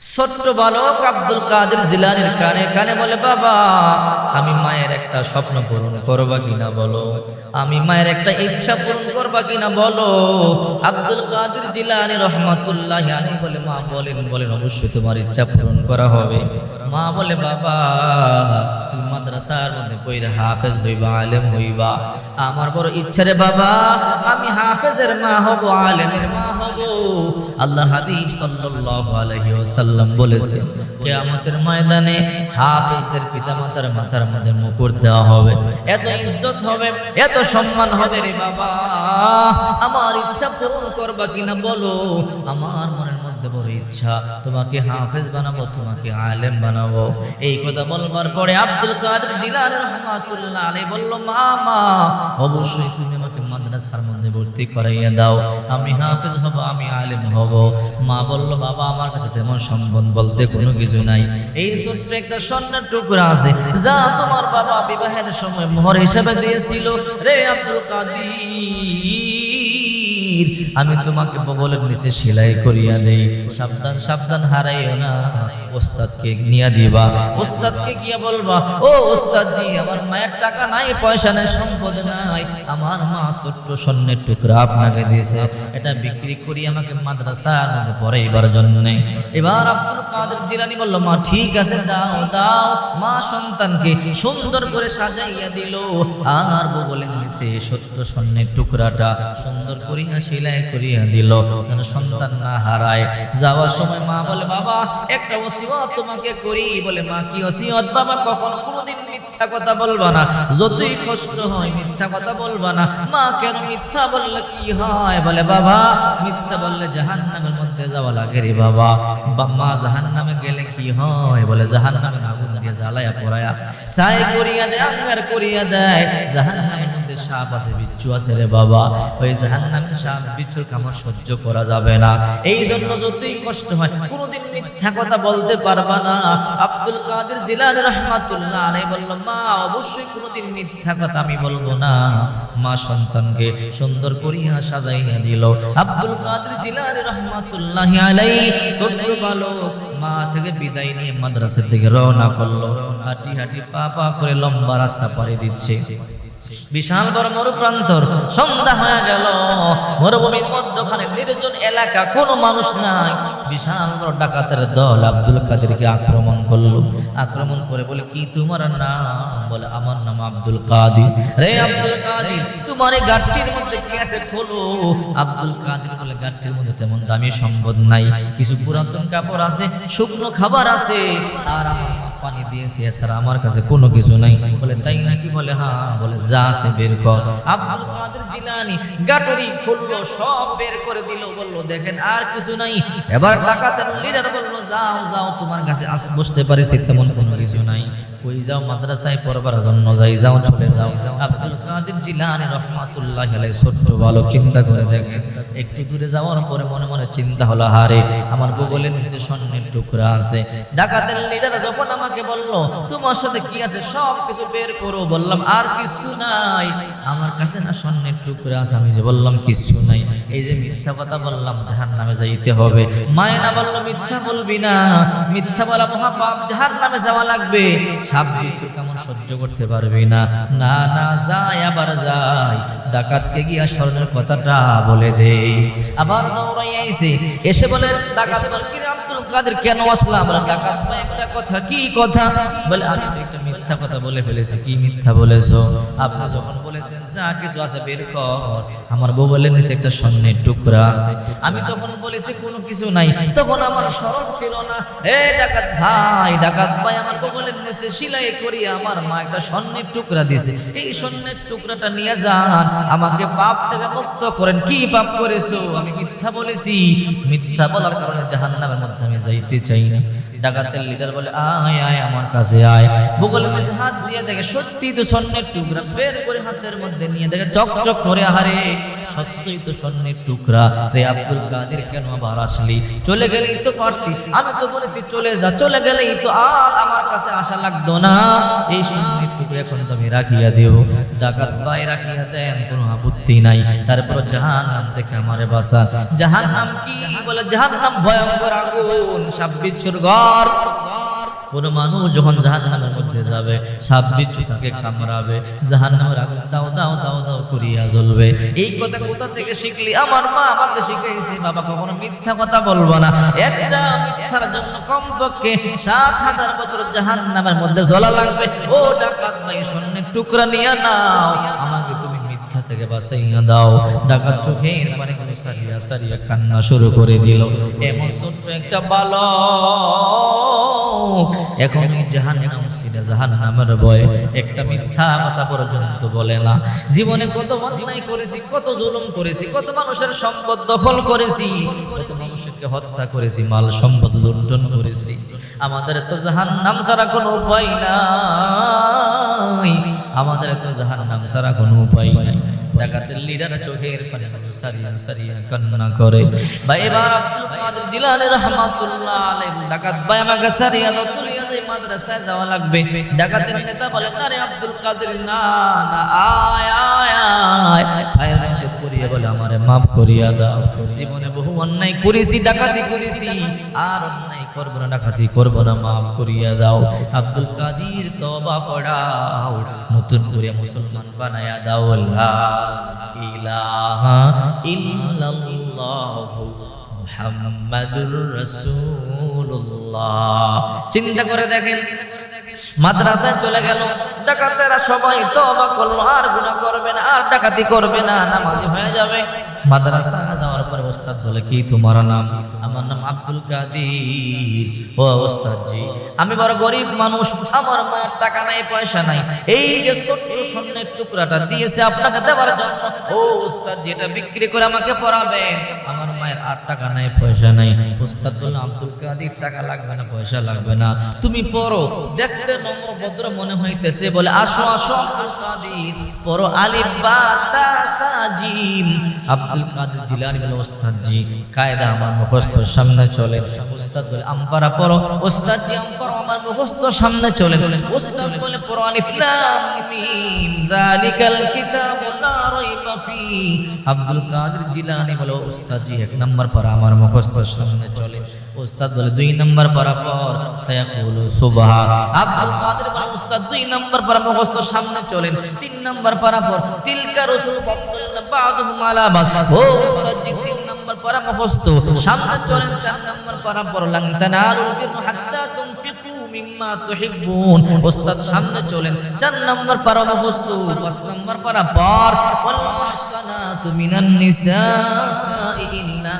ছোট্ট বালক আব্দুল কাদের জিলানির কানে কানে বলে, বাবা, আমি মায়ের একটা স্বপ্ন পূরণ করবা কিনা বলো? আমি মায়ের একটা ইচ্ছা পূরণ করবা কিনা বলো? আব্দুল কাদের জিলানি রহমাতুল্লাহ বলে, মা, বলেন বলেন, অবশ্যই তোমার ইচ্ছা পূরণ করা হবে। মা বলে, বাবা, তুমি মাদ্রাসার মধ্যে পইরা হাফেজ হইবা, আলেম হইবা। আমার বড় ইচ্ছা রে, বাবা, আমি হাফেজের মা হব, আলেমের মা হব। আল্লাহ হাবিব সাল্লাল্লাহু আলাইহি ওয়াসাল্লাম বলেছেন, কিয়ামতের ময়দানে হাফেজদের পিতামাতার মাথার মধ্যে মুকুট দেওয়া হবে। এত ইজ্জত হবে, এত সম্মান হবে রে বাবা। আমার ইচ্ছা পূরণ করবা কিনা বলো? আমার মনের বড় ইচ্ছা, তোমাকে হাফেজ বানাবো, তোমাকে আলেম বানাবো। এই কথা বলবার পরে আব্দুল কাদের জিলানি রহমাতুল্লাহ আলাইহি বলল মা মা অবশ্যই তুমি আমাকে মাদ্রাসার মধ্যে ভর্তি করাইয়া দাও। আমি হাফেজ হব, আমি আলেম হব। মা বলল, বাবা, আমার কাছে তেমন সম্বন্ধ বলতে কোনো কিছু নাই। এই ছোট্ট একটা স্বর্ণের টুকরা আছে, যা তোমার বাবা বিবাহের সময় মোহর হিসাবে দিয়েছিল। রে আব্দুল কাদির আমি তোমাকে বগলের নিচে সেলাই করিয়া দেই। সাবধান সাবধান, হারাইও না। ওস্তাদকে নিয়ে দিবা। ওস্তাদকে গিয়া বলবা, ও ওস্তাদ জি আমার মায়ের টাকা নাই, পয়সা নাই, সম্পদ নাই। আমার মা ছোট্ট স্বর্ণের টুকরা আপনাকে দিয়েছে। এটা বিক্রি করি আমাকে মাদ্রাসার মধ্যে পড়াইবার জন্য। এবার আব্দুল কাদের জিলানি বলল, মা, ঠিক আছে, দাও দাও। মা সন্তানকে সুন্দর করে সাজাইয়া দিল। আর বগলের নিচে সত্য স্বর্ণের টুকরাটা সুন্দর করিয়া সেলাই করিয়া দিল। যেন সন্তান না হারায়? যাওয়ার সময় মা বলে, বাবা, একটা ওসিয়ত তোমাকে করি। বলে, মা, কি ওসিয়ত? বাবা, কখন কোনোদিন মিথ্যা কথা বলবা না। যতই কষ্ট হয়, মিথ্যা কথা বলবা না। মা, কেন মিথ্যা বললে কি হয়? বলে, বাবা, মিথ্যা বললে জাহান নামের যাওয়া লাগে রে বাবা। বা মা জাহান নামে গেলে কি হয়? বলে আগুন দিয়ে পড়ায়া সাই করিয়া দেয়, আঙ্গার করিয়া দেয়। মধ্যে সাপ আছে, বিচ্ছু আছে রে বাবা। ওই সাপ, বিচ্ছুর সহ্য করা যাবে না। এই জন্য যতই কষ্ট হয়, কোনোদিন মিথ্যা কথা বলতে পারবা না। আব্দুল কাদের জিলানি রহমাতুল্লাহ আলাইহি বলল, মা, অবশ্যই কোনোদিন মিথ্যা কথা আমি বলব না। মা সন্তানকে সুন্দর করিয়া সাজাইয়া দিল। আব্দুল কাদের জিলানি রহমাতুল্লাহ বালক মা থেকে বিদায় নিয়ে রওনা করল। হাঁটি হাঁটি পা পা করে লম্বা রাস্তা পাড়ি দিচ্ছে। বিশাল বড় মরুপ্রান্তর, সন্ধ্যা হয়ে গেল। মরুভূমির মধ্যখানে নির্জন এলাকা, কোনো মানুষ নাই। বিশাল বড় ডাকাতের দল আব্দুল কাদেরকে আক্রমণ করল। আক্রমণ করে বলে, কি তোমার নাম? বলে, আমার নাম আব্দুল কাদির। রে আব্দুল কাদির, তোমার এই গাঠটির মধ্যে কি আছে খোলো। আব্দুল কাদির বলে গাঠটির মধ্যে তেমন দামি সম্পদ নাই। কিছু পুরাতন কাপড় আছে, শুকনো খাবার আছে। আর আমার পানি দিয়েছি, এছাড়া আমার কাছে কোনো কিছু নাই। বলে, তাই নাকি? বলে হ্যাঁ বলে, যা আছে বের কর। আব্দুল কাদের জিলানি গাটরি খুললো, সব বের করে দিল, বলল, দেখেন, আর কিছু নাই। এবার ডাকাতের লিডার বলল, যাও যাও, তোমার কাছে আস, বসতে পারিছি তেমন কোনো কিছু নাই। কই যাও মাদ্রাসায় পড়বার জন্য, যাই যাও, চলে যাও। আব্দুল কাদের জিলানি রহমাতুল্লাহ আলাই ছোট্ট বালক, চিন্তা করে দেখেন, একটু দূরে যাওয়ার পরে মনে মনে চিন্তা হলো, হারে, আমার গুগলের নিচে স্বর্ণের টুকরা আছে। ডাকাতের লিডার যখন আমাকে বলল, তোমার সাথে কি আছে? সব কিছু বের করো। বললাম, আর কিছু নাই। আমার কাছে না স্বর্ণের টুকরা আছে। আমি যে বললাম কিছু নাই। এই যে মিথ্যা কথা বললাম জাহান নামে যাইতে হবে। মায় না বলল, মিথ্যা বলবি না। মিথ্যা বলা মহাপাপ জাহান নামে যাওয়া লাগবে। সাপ বিচ্ছু কেমন সহ্য করতে পারবি না। না না যাই আবার যাই ডাকাতকে গিয়া স্বর্ণের কথাটা বলে দে। আবার দৌড়াই আইছে। এসে বলে ডাকাত বল কি রে আব্দুল কাদের, কেন আসলাম? ডাকাত একটা কথা, কি কথা? বলে আমি একটা মিথ্যা কথা বলে ফেলেছি। কি মিথ্যা বলেছ? আপনি যখন বলেছেন, যা কিছু আছে বের কর। আমার বউ বলে নিচে একটা স্বর্ণের টুকরা আছে। আমি তখন বলেছি, কোনো কিছু নাই। তখন আমার স্মরণ ছিল না। এ ডাকাত ভাই ডাকাত ভাই, আমার বউ বলে নিচে সিলাই করি, আমার মা একটা স্বর্ণের টুকরা দিছে এই স্বর্ণের টুকরাটা নিয়ে যান, আমাকে পাপ থেকে মুক্ত করেন। কি পাপ করেছ? আমি মিথ্যা বলেছি। মিথ্যা বলার কারণে জাহান্নামের মধ্যে আমি যাইতে চাই না। ডাকাতের লিডার বলে, আয় আয়, আমার কাছে আয়। বগলের কাছে হাত দিয়ে দেখে সত্যি তো স্বর্ণের টুকরা বের করে হাতের মধ্যে নিয়ে দেখে চকচক করে, আহারে, সত্যই তো স্বর্ণের টুকরা। রে আব্দুল কাদের কেন আবার আসলি? চলে গেলেই তো পারতি। আমি তো বলেছি, চলে যা, চলে গেলেই তো আর আমার কাছে আসা লাগতো না। এই স্বর্ণের টুকরা এখন তো আমি রাখিয়া দেব ডাকাত ভাই রাখিয়া দেন, কোনো আপত্তি নাই। তারপর জাহান নাম থেকে আমারে বাসা জাহান নাম কি? বলে জাহান নাম ভয়ঙ্কর আগুন সাপ বিচ্ছুর ঘর। কোন মানুষ যখন জাহান নামের মধ্যে যাবে সাপ বিচ্ছু তাকে কামড়াবে জাহান নামের আগুন দাও দাও দাও দাও করিয়া জ্বলবে। এই কথা কোথা থেকে শিখলি? আমার মা আমাকে শিখাইছে, বাবা কখনো মিথ্যা কথা বলব না। একটা মিথ্যার জন্য কমপক্ষে সাত হাজার বছর জাহান নামের মধ্যে জ্বলা লাগবে। ও ডাকাত ভাই, স্বর্ণের টুকরা নিয়ে নাও। আমাকে থেকে বাঁচাইয়া দাও। ডাকাত চোখের মানে সারিয়া সারিয়া কান্না শুরু করে দিল। এমন ছোট্ট একটা বালক এখন জাহান নাম সিনে জাহান নামের ভয় একটা মিথ্যা কথা পর্যন্ত বলে না। জীবনে কত অন্যায় করেছি, কত জুলুম করেছি, কত মানুষের সম্পদ দখল করেছি, কত মানুষকে হত্যা করেছি, মাল সম্পদ লুণ্ঠন করেছি। আমাদের তো জাহান নাম ছাড়া কোনো উপায় নাই। আমাদের তো জাহান নাম ছাড়া কোনো উপায় নাই। ডাকাতের লিডার চোখের পানি সারিয়া সারিয়া কান্না করে। বা এবার আব্দুল কাদের জিলানী রহমাতুল্লাহ আলাইহি, ডাকাত ভাই আমাকে সারিয়া দাও চলিয়া যাই মাদ্রাসায় যাওয়া লাগবে। ডাকাতের নেতা বলে, না রে আব্দুল কাদের, না না, আয় আয় আয়। পায়ের নিচে পড়িয়া বলে, আমারে মাফ করিয়া দাও। জীবনে বহু অন্যায় করেছি, ডাকাতি করেছি, আর অন্যায় করব না ডাকাতি করব না, মাফ করিয়া দাও। আব্দুল কাদির তবা পড়াও, নতুন করে মুসলমান বানায়া দাও। ইলাহা চিন্তা করে দেখেন, মাদ্রাসায় চলে গেল, ডাকাতেরা সবাই তবা করল, আর গুনাহ করবে না, আর ডাকাতি করবে না, নামাজি হয়ে যাবে। মাদ্রাসা যাওয়ার পরে ওস্তাদ বলে, কি তোমার নাম? আমার নাম আব্দুল কাদির। ও ওস্তাদ জি আমি বড় গরিব মানুষ, আমার মায়ের টাকা নাই, পয়সা নাই। এই যে ছোট্ট স্বর্ণের টুকরাটা দিয়েছে আপনাকে দেওয়ার জন্য, ও ওস্তাদ এটা বিক্রি করে আমাকে পড়াবেন। আমার মায়ের আর টাকা নাই, পয়সা নাই। ওস্তাদ বলল, আব্দুল কাদির, টাকা লাগবে না, পয়সা লাগবে না। তুমি পড়ো। দেখতে নম্র ভদ্র মনে হইতেছে, বলে, আসো আসো, আব্দুল পড়ো আলিফ, বা, তা, সা, জিম। আব্দুল কাদের জিলানি বলে ওস্তাদ জি কায়দা আমার মুখস্থ সামনে চলে। ওস্তাদ বলে, আমপারা, পড়ো। ওস্তাদ জি, আমপারা, আমার মুখস্থ সামনে চলে। ওস্তাদ বলে, পড়ো, আলিফ মিম, যালিকাল কিতাবু, লা রাইবা ফি। আব্দুল কাদের জিলানি বলে ওস্তাদ জি, এক নাম্বার পড়া, আমার মুখস্থ সামনে চলে। ওস্তাদ বলে, দুই নাম্বার পড়া পর সায়াকুলু সুবহা। আব্দুল কাদের বলে ওস্তাদ দুই নাম্বার পড়া, মুখস্থ সামনে চলেন তিন নাম্বার পড়া পর তিলকা রাসূল ফাদলুল্লাহ বাদহুম আলা বাদ ও ওস্তাদ জি নাম্বার পড়া মুখস্থ সামনে চলেন চার নম্বর পড়া পর লাং তানালুল বিররা হাত্তা তুনফিকু মিম্মা তুহিব্বুন। ওস্তাদ, সামনে চলেন চার নম্বর পড়া মুখস্থ পাঁচ নাম্বার পড়া পর ওয়াল মুহসানাতু মিনান নিসা ইল্লা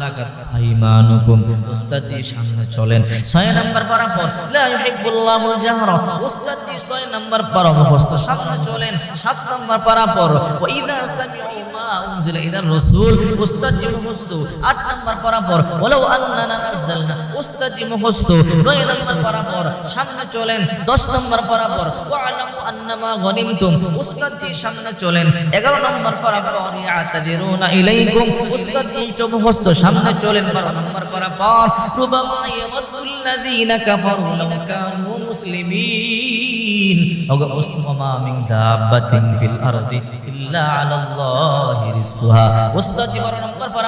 মালাকাত আইমানুকুম। ওস্তাদ জি সামনে চলেন। ছয় নাম্বার পড়া পর, লা ইউহিব্বুল্লাহুল জাহরা। ওস্তাদ জি ছয় নাম্বার পড়া মুখস্থ। সামনে চলেন, সাত নাম্বার পড়া পর, ওয়া ইযা সামিউ মা উনজিলা ইলার রাসূল। ওস্তাদ জি মুখস্থ, আট নাম্বার পড়া পর, ওয়ালাউ আন্নানা নাযালনা ওস্তাদ জি মুখস্থ, নয় নাম্বার পড়া পর, সামনে চলেন, দশ নাম্বার পড়া পর ওয়ালামু সামনে চলেন। এগারো নাম্বার পড়া পর, ইয়াতাদিরুনা ইলাইকুম। জি তো মুখস্থ সামনে চলেন। বারো নাম্বার পড়া পর, রুবামা ইয়ামাদুল্লাযীনা কাফারু লাউ কানু মুসলিমিন। ওগো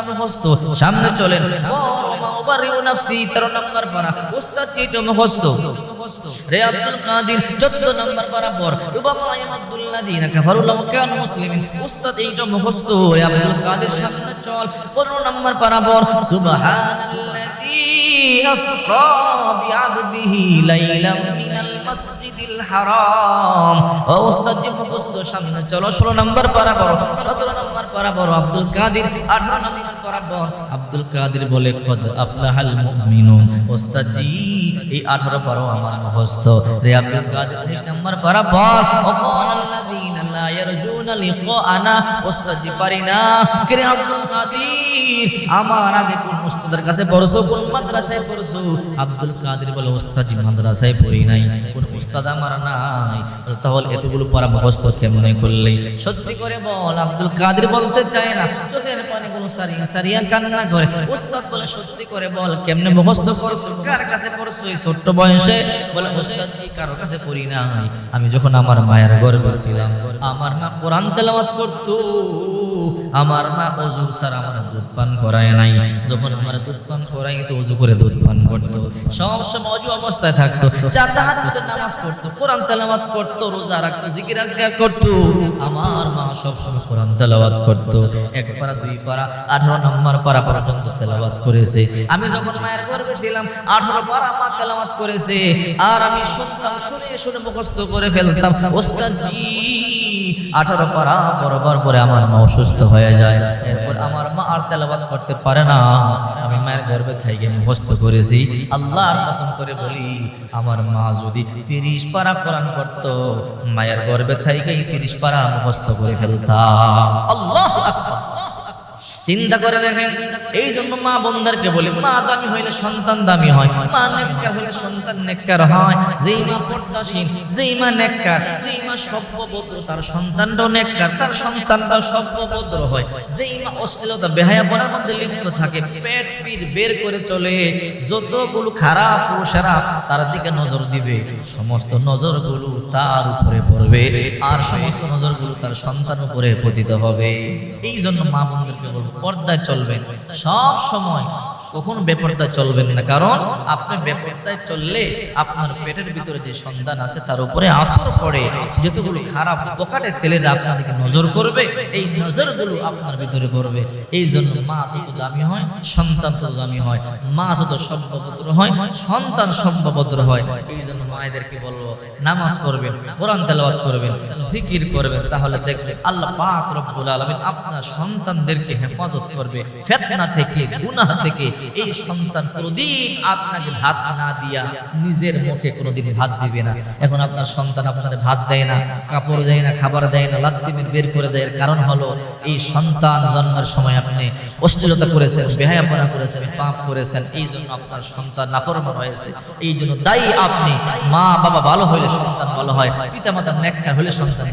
মুখস্থ, সামনে চলেন। ওমা উবারিউ নাফসি, তেরো নাম্বার তো মুখস্থ রে আব্দুল কাদির 14 নাম্বার বরাবর রুবামা ইয়ামাদুল্লাযিনা কাফারু লাম কানু মুসলিমিন। উস্তাদ এইটা মুখস্থ রে আব্দুল কাদির সামনে চল 15 নাম্বার বরাবর। সুবহানাল্লাযী আসরা বিআবদিহি লাইলাম চলো 16 নাম্বার বরাবর। 17 নাম্বার বরাবর আব্দুল কাদির 18 নাম্বার বরাবর। আব্দুল কাদির বলে, কদ আফলাহাল মুমিনুন। জি এই 18 পারো আমার মুখস্থ। রে আব্দুল কাদের 19 নাম্বার বরাবর ওয়াকালাল্লাযীনা বলে, ওস্তাদি আমার তাহলে এতগুলো করলে? সত্যি করে বল, আব্দুল বলতে চায় না। চোখের সারিয়া সারিয়া কান্না করে। বলে, সত্যি করে বল, কেমনে মুখস্থ করছ? কার কাছে পড়ছো এই ছোট্ট বয়সে? বলে উস্তাদ জি, কারও কাছে পড়ি নাই। আমি যখন আমার মায়ের গর্ভে ছিলাম, আমার মা কোরআন তেলাওয়াত করতো, আমার মা অজু স্যার আমার দুধ পান করায় নাই। যখন আমার দুধ পান করাই তো অজু করে দুধ পান করতো। সব সময় অজু অবস্থায় থাকতো। চারটা হাত নামাজ পড়তো, কোরআন তেলাওয়াত করতো, রোজা রাখতো, জিকির আজগার করতো। আমার মা সব সময় কোরআন তেলাওয়াত করতো। এক পারা দুই পারা আঠারো নম্বর পারা পর্যন্ত তেলাওয়াত করেছে। আমি যখন মায়ের গর্ভে ছিলাম, আঠারো পারা মা তেলাওয়াত করেছে। আর আমি শুনতাম, শুনে শুনে মুখস্থ করে ফেলতাম ওস্তাদ জি আঠারো পারা বরাবর পরে আমার মা অসুস্থ হয়ে যায়। এরপর আমার মা আর তেলাবাদ করতে পারে না। আমি মায়ের গর্বে থাইকে মুখস্থ করেছি। আল্লাহর পছন্দ করে বলি, আমার মা যদি তিরিশ পারা কোরআন করতো মায়ের গর্বে থাইকেই তিরিশ পারা মুখস্থ করে ফেলতাম আল্লাহ চিন্তা করে দেখেন, এই জন্য মা বন্দারকে বলি, মা দামি হইলে সন্তান দামি হয়, মা নেককার হইলে সন্তান নেককার হয়। যেই মা পর্দাসীন, যেই মা নেককার, যেই মা সভ্যভদ্র, তার সন্তানটাও নেককার, তার সন্তানটাও সভ্যভদ্র হয়। যেই মা অশ্লীলতা, বেহায়া পড়ার মধ্যে লিপ্ত থাকে, পেট পির বের করে চলে, যতগুলো খারাপ পুরুষেরা তার দিকে নজর দিবে, সমস্ত নজরগুলো তার উপরে পড়বে, আর সমস্ত নজরগুলো তার সন্তান উপরে পতিত হবে। এই জন্য মা বন্ধুকে বলব পর্দায় চলবেন সব সময় কখনো বেপর্দায় চলবেন না। কারণ আপনি বেপর্দায় চললে আপনার পেটের ভিতরে যে সন্তান আছে, তার উপরে আসর পড়ে। যতগুলো খারাপ পকাটে ছেলেরা আপনাদেরকে নজর করবে, এই নজরগুলো আপনার ভিতরে পড়বে। এই জন্য মা যত দামি হয়, সন্তান তত দামি হয়। মা যত সভ্যভদ্র হয়, সন্তান সভ্যভদ্র হয়। এই জন্য মায়েদেরকে বলব? নামাজ পড়বেন, কোরআন তেলাওয়াত করবেন, জিকির করবেন, তাহলে দেখবেন আল্লাহ পাক রব্বুল আলামিন আপনার সন্তানদেরকে হেফাজত করবে। ফিতনা থেকে, গুনাহ থেকে এই সন্তান কোনোদিন আপনাকে ভাত না দিয়া নিজের মুখে কোনোদিন ভাত দিবে না। এখন আপনার সন্তান আপনার ভাত দেয় না, কাপড় দেয় না, খাবার দেয় না, লাত্তি বের করে দেয়। কারণ হলো এই সন্তান জন্মের সময় আপনি অশ্লীলতা করেছেন, বেহায়াপনা করেছেন, পাপ করেছেন। এই জন্য আপনার সন্তান নাফরমান হয়েছে। এই জন্য দায়ী আপনি। মা বাবা ভালো হইলে সন্তান ভালো হয় পিতা মাতা নেককার হইলে সন্তান